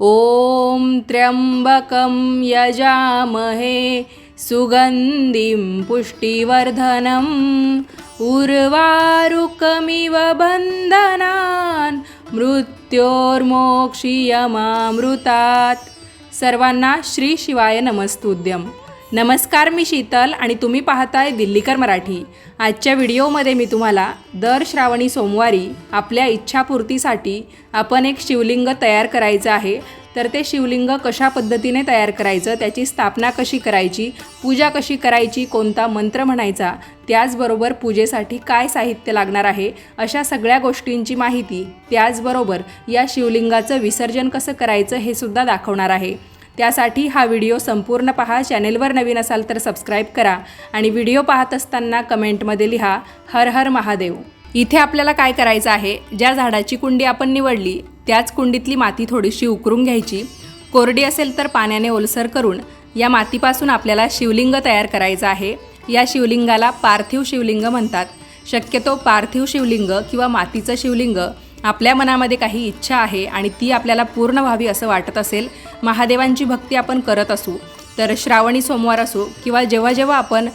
ॐ त्र्यम्बकं यजामहे सुगन्धिं पुष्टिवर्धनम् उर्वारुकमिव बन्धनान् मृत्योर्मोक्षीयमामृतात्. सर्वांना श्री शिवाय नमस्तुद्यम नमस्कार मी शीतल आणि तुम्ही पाहताय दिल्लीकर मराठी. आजच्या व्हिडिओमध्ये मी तुम्हाला दर श्रावणी सोमवारी आपल्या इच्छापूर्तीसाठी आपण एक शिवलिंग तयार करायचं आहे. तर ते शिवलिंग कशा पद्धतीने तयार करायचं त्याची स्थापना कशी करायची पूजा कशी करायची कोणता मंत्र म्हणायचा त्याचबरोबर पूजेसाठी काय साहित्य लागणार आहे अशा सगळ्या गोष्टींची माहिती त्याचबरोबर या शिवलिंगाचं विसर्जन कसं करायचं हे सुद्धा दाखवणार आहे. त्यासाठी हा व्हिडिओ संपूर्ण पहा. चॅनेलवर नवीन असाल तर सबस्क्राईब करा आणि व्हिडिओ पाहत असताना कमेंटमध्ये लिहा हर हर महादेव. इथे आपल्याला काय करायचं आहे? ज्या झाडाची कुंडी आपण निवडली त्याच कुंडीतली माती थोडीशी उकरून घ्यायची. कोरडी असेल तर पाण्याने ओलसर करून या मातीपासून आपल्याला शिवलिंग तयार करायचं आहे. या शिवलिंगाला पार्थिव शिवलिंग म्हणतात. शक्यतो पार्थिव शिवलिंग किंवा मातीचं शिवलिंग आपल्या मनामध्ये काही इच्छा आहे आणि ती आपल्याला पूर्ण व्हावी असं वाटत असेल महादेवांची भक्ती आपण करत असू तर श्रावणी सोमवार असो किंवा जेव्हा जेव्हा आपण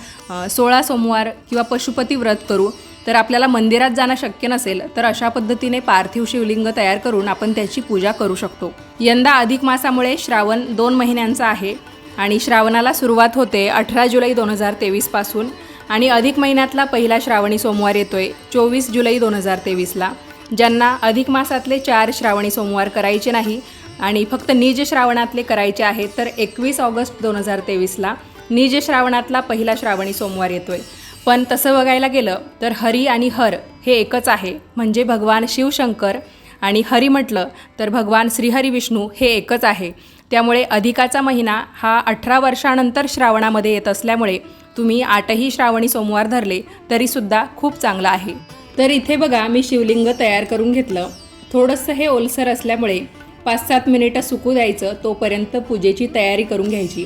सोळा सोमवार किंवा पशुपती व्रत करू तर आपल्याला मंदिरात जाणं शक्य नसेल तर अशा पद्धतीने पार्थिव शिवलिंग तयार करून आपण त्याची पूजा करू शकतो. यंदा अधिक मासामुळे श्रावण दोन महिन्यांचा आहे आणि श्रावणाला सुरुवात होते अठरा जुलै दोन हजार तेवीसपासून आणि अधिक महिन्यातला पहिला श्रावणी सोमवार येतोय चोवीस जुलै दोन हजार तेवीसला. ज्यांना अधिक मासातले चार श्रावणी सोमवार करायचे नाही आणि फक्त निज श्रावणातले करायचे आहेत तर एकवीस ऑगस्ट दोन हजार तेवीसला निज श्रावणातला पहिला श्रावणी सोमवार येतोय. पण तसं बघायला गेलं तर हरी आणि हर हे एकच आहे म्हणजे भगवान शिवशंकर आणि हरी म्हटलं तर भगवान श्रीहरी विष्णू हे एकच आहे. त्यामुळे अधिकाचा महिना हा अठरा वर्षानंतर श्रावणामध्ये येत असल्यामुळे तुम्ही आठही श्रावणी सोमवार धरले तरीसुद्धा खूप चांगला आहे. तर इथे बघा मी शिवलिंग तयार करून घेतलं. थोडंसं हे ओलसर असल्यामुळे पाच सात मिनिटं सुकू द्यायचं तोपर्यंत पूजेची तयारी करून घ्यायची.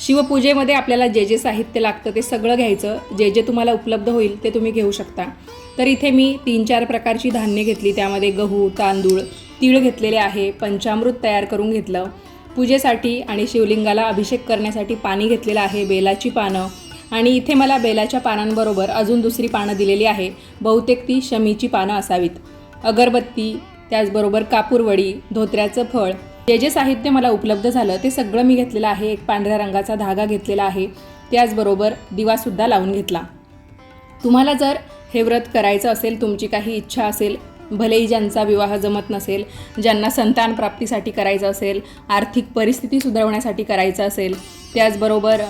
शिवपूजेमध्ये आपल्याला जे जे साहित्य लागतं ते सगळं घ्यायचं. जे जे तुम्हाला उपलब्ध होईल ते तुम्ही घेऊ शकता. तर इथे मी तीन चार प्रकारची धान्य घेतली. त्यामध्ये गहू तांदूळ तीळ घेतलेले आहे पंचामृत तयार करून घेतलं. पूजेसाठी आणि शिवलिंगाला अभिषेक करण्यासाठी पाणी घेतलेलं आहे बेलाची पानं आणि इथे मला बेलाच्या पानांबरोबर अजून दुसरी पानं दिलेली आहे. बहुतेक ती शमीची पानं असावीत. अगरबत्ती त्याचबरोबर कापूरवडी धोत्र्याचं फळ जे जे साहित्य मला उपलब्ध झालं ते सगळं मी घेतलेलं आहे. एक पांढऱ्या रंगाचा धागा घेतलेला आहे. त्याचबरोबर दिवासुद्धा लावून घेतला. तुम्हाला जर हे व्रत करायचं असेल तुमची काही इच्छा असेल भलेही ज्यांचा विवाह जमत नसेल ज्यांना संतान प्राप्तीसाठी करायचं असेल आर्थिक परिस्थिती सुधारवण्यासाठी करायचं असेल त्याचबरोबर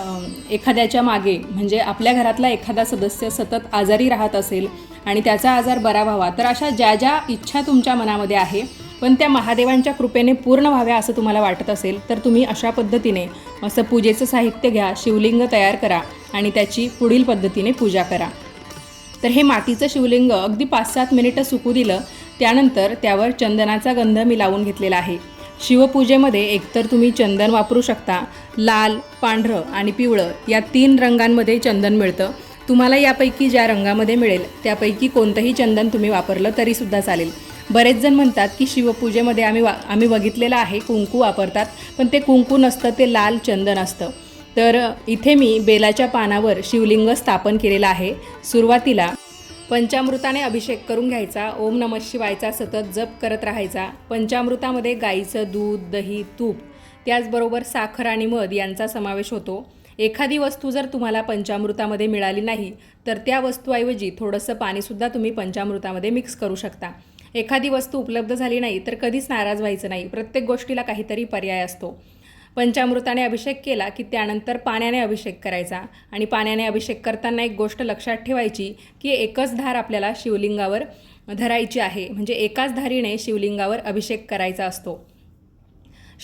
एखाद्याच्या मागे म्हणजे आपल्या घरातला एखादा सदस्य सतत आजारी राहत असेल आणि त्याचा आजार बरा व्हावा तर अशा ज्या ज्या इच्छा तुमच्या मनामध्ये आहे पण त्या महादेवांच्या कृपेने पूर्ण व्हाव्या असं तुम्हाला वाटत असेल तर तुम्ही अशा पद्धतीने असं पूजेचं साहित्य घ्या शिवलिंग तयार करा आणि त्याची पुढील पद्धतीने पूजा करा. तर हे मातीचं शिवलिंग अगदी पाच सात मिनिटं सुकू दिलं त्यानंतर त्यावर चंदनाचा गंध मी लावून घेतलेला आहे. शिवपूजेमध्ये एकतर तुम्ही चंदन वापरू शकता लाल पांढरं आणि पिवळं या तीन रंगांमध्ये चंदन मिळतं. तुम्हाला यापैकी ज्या रंगामध्ये मिळेल त्यापैकी कोणतंही चंदन तुम्ही वापरलं तरीसुद्धा चालेल. बरेच जण म्हणतात की शिवपूजेमध्ये आम्ही वा आम्ही बघितलेलं आहे कुंकू वापरतात पण ते कुंकू नसतं ते लाल चंदन असतं. तर इथे मी बेलाच्या पानावर शिवलिंग स्थापन केलेलं आहे. सुरुवातीला पंचामृताने अभिषेक करून घ्यायचा. ओम नम शिवायचा. सतत जप करत राहायचा. पंचामृतामध्ये गाईचं दूध दही तूप त्याचबरोबर साखर आणि मध यांचा समावेश होतो. एखादी वस्तू जर तुम्हाला पंचामृतामध्ये मिळाली नाही तर त्या वस्तूऐवजी थोडंसं पाणीसुद्धा तुम्ही पंचामृतामध्ये मिक्स करू शकता. एखादी वस्तू उपलब्ध झाली नाही तर कधीच नाराज व्हायचं नाही. प्रत्येक गोष्टीला काहीतरी पर्याय असतो. पंचामृताने अभिषेक केला की त्यानंतर पाण्याने अभिषेक करायचा. आणि पाण्याने अभिषेक करताना एक गोष्ट लक्षात ठेवायची की एकच धार आपल्याला शिवलिंगावर धरायची आहे. म्हणजे एकाच धारीने शिवलिंगावर अभिषेक करायचा असतो.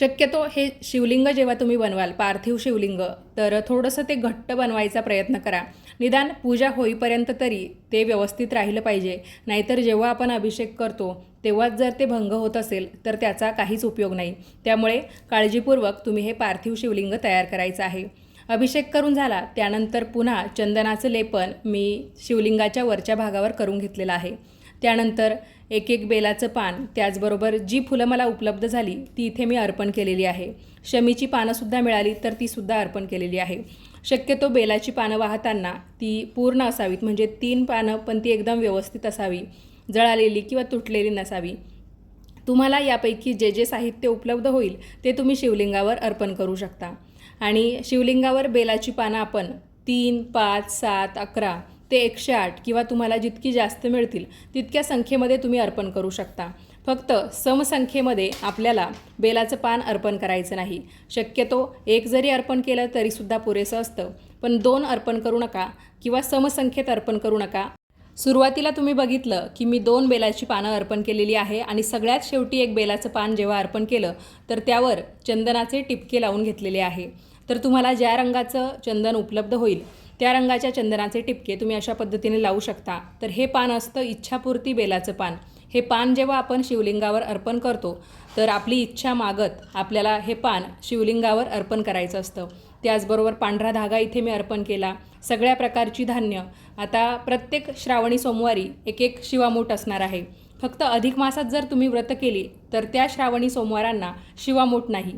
शक्यतो हे शिवलिंग जेव्हा तुम्ही बनवाल पार्थिव शिवलिंग तर थोडंसं ते घट्ट बनवायचा प्रयत्न करा. निदान पूजा होईपर्यंत तरी ते व्यवस्थित राहिलं पाहिजे. नाहीतर जेव्हा आपण अभिषेक करतो तेव्हाच जर ते भंग होत असेल तर त्याचा काहीच उपयोग नाही. त्यामुळे काळजीपूर्वक तुम्ही हे पार्थिव शिवलिंग तयार करायचं आहे. अभिषेक करून झाला त्यानंतर पुन्हा चंदनाचं लेपन मी शिवलिंगाच्या वरच्या भागावर करून घेतलेलं आहे. त्यानंतर एक एक बेलाचं पान त्याचबरोबर जी फुलं मला उपलब्ध झाली ती इथे मी अर्पण केलेली आहे. शमीची पानंसुद्धा मिळाली तर तीसुद्धा अर्पण केलेली आहे. शक्यतो बेलाची पानं वाहताना ती पूर्ण असावीत. म्हणजे तीन पानं पण ती एकदम व्यवस्थित असावी. जळालेली किंवा तुटलेली नसावी. तुम्हाला यापैकी जे जे साहित्य उपलब्ध होईल ते तुम्ही शिवलिंगावर अर्पण करू शकता. आणि शिवलिंगावर बेलाची पानं आपण तीन पाच सात अकरा ते एकशे आठ किंवा तुम्हाला जितकी जास्त मिळतील तितक्या संख्येमध्ये तुम्ही अर्पण करू शकता. फक्त समसंख्येमध्ये आपल्याला बेलाचं पान अर्पण करायचं नाही. शक्यतो एक जरी अर्पण केलं तरीसुद्धा पुरेसं असतं. पण दोन अर्पण करू नका किंवा समसंख्येत अर्पण करू नका. सुरुवातीला तुम्ही बघितलं की मी दोन बेलाची पानं अर्पण केलेली आहे आणि सगळ्यात शेवटी एक बेलाचं पान जेव्हा अर्पण केलं तर त्यावर चंदनाचे टिपके लावून घेतलेले आहे. तर तुम्हाला ज्या रंगाचं चंदन उपलब्ध होईल त्या रंगाच्या चंदनाचे टिपके तुम्ही अशा पद्धतीने लावू शकता. तर हे पान असतं इच्छापूर्ती बेलाचं पान. हे पान जेव्हा आपण शिवलिंगावर अर्पण करतो तर आपली इच्छा मागत आपल्याला हे पान शिवलिंगावर अर्पण करायचं असतं. त्याचबरोबर पांढरा धागा इथे मी अर्पण केला. सगळ्या प्रकारची धान्य. आता प्रत्येक श्रावणी सोमवारी एक एक शिवामूठ असणार आहे. फक्त अधिक मासात जर तुम्ही व्रत केली तर त्या श्रावणी सोमवारांना शिवामूठ नाही.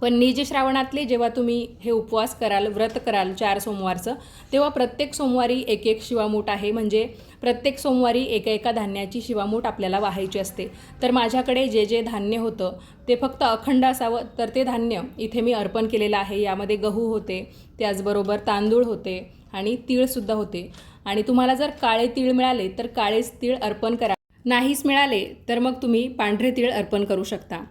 पण निज श्रावणातले जेव्हा तुम्ही हे उपवास कराल व्रत कराल चार सोमवारचं तेव्हा प्रत्येक सोमवारी एक एक शिवामूठ आहे. म्हणजे प्रत्येक सोमवारी एका एका धान्याची शिवामूठ आपल्याला वाहायची असते. तर माझ्याकडे जे जे धान्य होतं ते फक्त अखंड असावं तर ते धान्य इथे मी अर्पण केलेलं आहे. यामध्ये गहू होते त्याचबरोबर तांदूळ होते आणि तीळसुद्धा होते. आणि तुम्हाला जर काळे तीळ मिळाले तर काळेच तीळ अर्पण करा. नाहीच मिळाले तर मग तुम्ही पांढरे तीळ अर्पण करू शकता.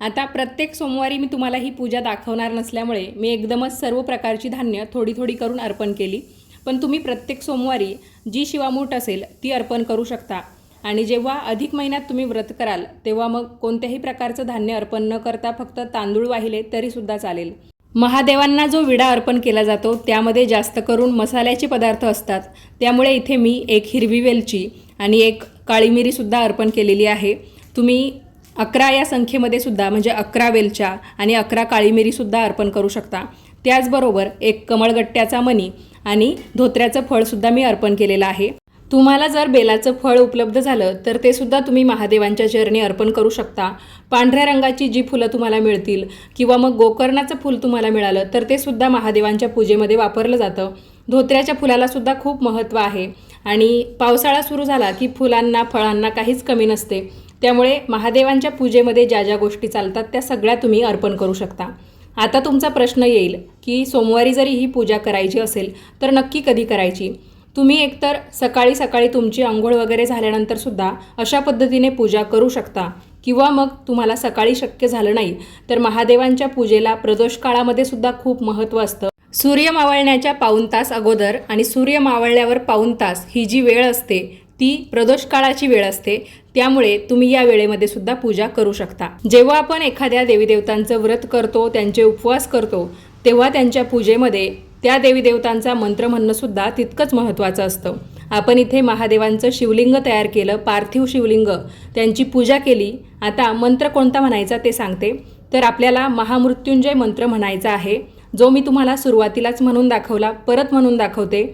आता प्रत्येक सोमवारी मी तुम्हाला ही पूजा दाखवणार नसल्यामुळे मी एकदमच सर्व प्रकारची धान्य थोडी थोडी करून अर्पण केली. पण तुम्ही प्रत्येक सोमवारी जी शिवामूठ असेल ती अर्पण करू शकता. आणि जेव्हा अधिक महिन्यात तुम्ही व्रत कराल तेव्हा मग कोणत्याही प्रकारचं धान्य अर्पण न करता फक्त तांदूळ वाहिले तरीसुद्धा चालेल. महादेवांना जो विडा अर्पण केला जातो त्यामध्ये जास्त करून मसाल्याचे पदार्थ असतात. त्यामुळे इथे मी एक हिरवी वेलची आणि एक काळी मिरीसुद्धा अर्पण केलेली आहे. तुम्ही अकरा या संख्येमध्ये सुद्धा म्हणजे अकरा वेलच्या आणि अकरा काळीमिरीसुद्धा अर्पण करू शकता. त्याचबरोबर एक कमळगट्ट्याचा मणी आणि धोत्र्याचं फळसुद्धा मी अर्पण केलेलं आहे. तुम्हाला जर बेलाचं फळ उपलब्ध झालं तर ते सुद्धा तुम्ही महादेवांच्या चरणी अर्पण करू शकता. पांढऱ्या रंगाची जी फुलं तुम्हाला मिळतील किंवा मग गोकर्णाचं फूल तुम्हाला मिळालं तर ते सुद्धा महादेवांच्या पूजेमध्ये वापरलं जातं. धोत्र्याच्या फुलाला सुद्धा खूप महत्त्व आहे. आणि पावसाळा सुरू झाला की फुलांना फळांना काहीच कमी नसते. त्यामुळे महादेवांच्या पूजेमध्ये ज्या ज्या गोष्टी चालतात त्या सगळ्या तुम्ही अर्पण करू शकता. आता तुमचा प्रश्न येईल की सोमवारी जरी ही पूजा करायची असेल तर नक्की कधी करायची? तुम्ही एकतर सकाळी सकाळी तुमची आंघोळ वगैरे झाल्यानंतर सुद्धा अशा पद्धतीने पूजा करू शकता. किंवा मग तुम्हाला सकाळी शक्य झालं नाही तर महादेवांच्या पूजेला प्रदोष काळामध्ये सुद्धा खूप महत्त्व असतं. सूर्य मावळण्याच्या पाऊण तास अगोदर आणि सूर्य मावळल्यावर पाऊण तास ही जी वेळ असते ती प्रदोष काळाची वेळ असते त्यामुळे तुम्ही या वेळेमध्ये सुद्धा पूजा करू शकता. जेव्हा आपण एखाद्या देवीदेवतांचं व्रत करतो त्यांचे उपवास करतो तेव्हा त्यांच्या पूजेमध्ये त्या देवीदेवतांचा मंत्र म्हणणं सुद्धा तितकंच महत्त्वाचं असतं. आपण इथे महादेवांचं शिवलिंग तयार केलं पार्थिव शिवलिंग त्यांची पूजा केली. आता मंत्र कोणता म्हणायचा ते सांगते. तर आपल्याला महामृत्युंजय मंत्र म्हणायचा आहे. जो मी तुम्हाला सुरुवातीलाच म्हणून दाखवला परत म्हणून दाखवते.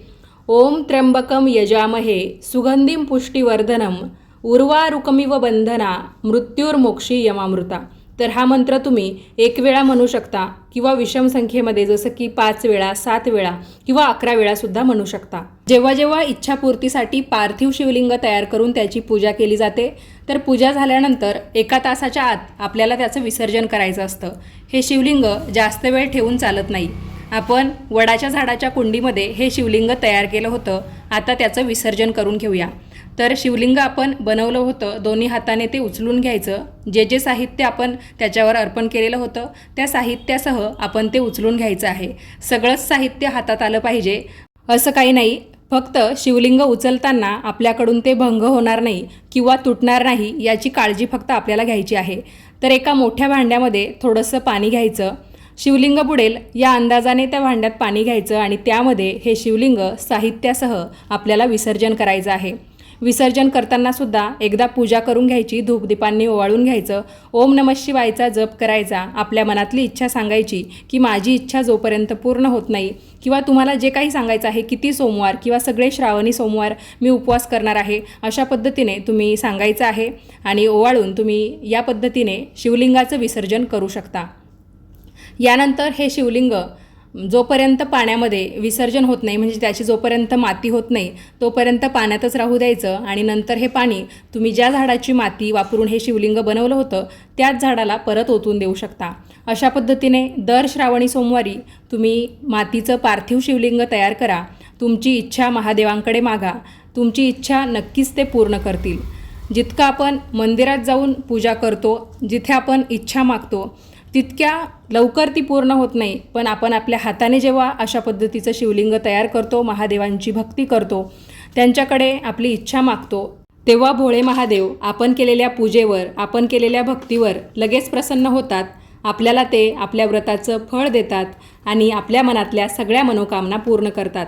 ओम त्र्यंबकम यजामहे सुगंधीम पुष्टीवर्धनम उर्वारुकमिव बंधना मृत्युर्मोक्षी यमामृता. तर हा मंत्र तुम्ही एक वेळा म्हणू शकता किंवा विषम संख्येमध्ये जसं की पाच वेळा सात वेळा किंवा अकरा वेळासुद्धा म्हणू शकता. जेव्हा जेव्हा इच्छापूर्तीसाठी पार्थिव शिवलिंग तयार करून त्याची पूजा केली जाते तर पूजा झाल्यानंतर एका तासाच्या आत आपल्याला त्याचं विसर्जन करायचं असतं. हे शिवलिंग जास्त वेळ ठेवून चालत नाही. आपण वडाच्या झाडाच्या कुंडीमध्ये हे शिवलिंग तयार केलं होतं. आता त्याचं विसर्जन करून घेऊया. तर शिवलिंग आपण बनवलं होतं. दोन्ही हाताने ते उचलून घ्यायचं. जे जे साहित्य आपण त्याच्यावर अर्पण केलेलं होतं त्या साहित्यासह आपण ते उचलून घ्यायचं आहे. सगळंच साहित्य हातात आलं पाहिजे. असं काही नाही. फक्त शिवलिंग उचलताना आपल्याकडून ते भंग होणार नाही किंवा तुटणार नाही याची काळजी फक्त आपल्याला घ्यायची आहे. तर एका मोठ्या भांड्यामध्ये थोडंसं पाणी घ्यायचं. शिवलिंग बुडेल या अंदाजाने त्या भांड्यात पाणी घ्यायचं आणि त्यामध्ये हे शिवलिंग साहित्यासह आपल्याला विसर्जन करायचं आहे. विसर्जन करताना सुद्धा एकदा पूजा करून घ्यायची धूपदीपांनी ओवाळून घ्यायचं ओम नम शिवायचा जप करायचा आपल्या मनातली इच्छा सांगायची की माझी इच्छा जोपर्यंत पूर्ण होत नाही किंवा तुम्हाला जे काही सांगायचं आहे किती सोमवार किंवा सगळे श्रावणी सोमवार मी उपवास करणार आहे अशा पद्धतीने तुम्ही सांगायचं आहे आणि ओवाळून तुम्ही या पद्धतीने शिवलिंगाचं विसर्जन करू शकता. यानंतर हे शिवलिंग जोपर्यंत पाण्यामध्ये विसर्जन होत नाही म्हणजे त्याची जोपर्यंत माती होत नाही तोपर्यंत पाण्यातच राहू द्यायचं आणि नंतर हे पाणी तुम्ही ज्या झाडाची माती वापरून हे शिवलिंग बनवलं होतं त्याच झाडाला परत ओतून देऊ शकता. अशा पद्धतीने दर श्रावणी सोमवारी तुम्ही मातीचं पार्थिव शिवलिंग तयार करा तुमची इच्छा महादेवांकडे मागा तुमची इच्छा नक्कीच ते पूर्ण करतील. जितकं आपण मंदिरात जाऊन पूजा करतो जिथे आपण इच्छा मागतो तितक्या लवकर ती पूर्ण होत नाही. पण आपण आपल्या हाताने जेव्हा अशा पद्धतीचं शिवलिंग तयार करतो महादेवांची भक्ती करतो त्यांच्याकडे आपली इच्छा मागतो तेव्हा भोळे महादेव आपण केलेल्या पूजेवर आपण केलेल्या भक्तीवर लगेच प्रसन्न होतात. आपल्याला ते आपल्या व्रताचं फळ देतात आणि आपल्या मनातल्या सगळ्या मनोकामना पूर्ण करतात.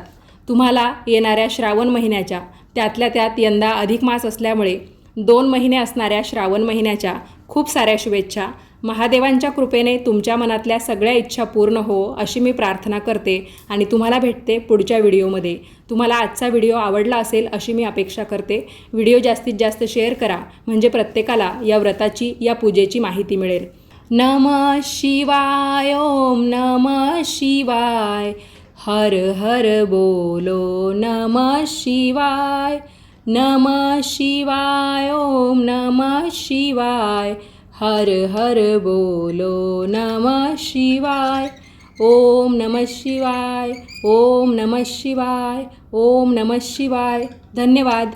तुम्हाला येणाऱ्या श्रावण महिन्याच्या त्यातल्या त्यात यंदा अधिक मास असल्यामुळे दोन महिने असणाऱ्या श्रावण महिन्याच्या खूप साऱ्या शुभेच्छा. महादेवांच्या कृपेने तुमच्या मनातल्या सगळ्या इच्छा पूर्ण हो अशी मी प्रार्थना करते आणि तुम्हाला भेटते पुढच्या व्हिडिओमध्ये. तुम्हाला आजचा व्हिडिओ आवडला असेल अशी मी अपेक्षा करते. व्हिडिओ जास्तीत जास्त शेअर करा म्हणजे प्रत्येकाला या व्रताची या पूजेची माहिती मिळेल. नम शिवाय ओम नम शिवाय. हर हर बोलो नम शिवाय. नम शिवाय ओम नम शिवाय. हर हर बोलो नम शिवाय। ओम नम शिवाय ओम नम शिवाय ओम नम शिवाय। धन्यवाद।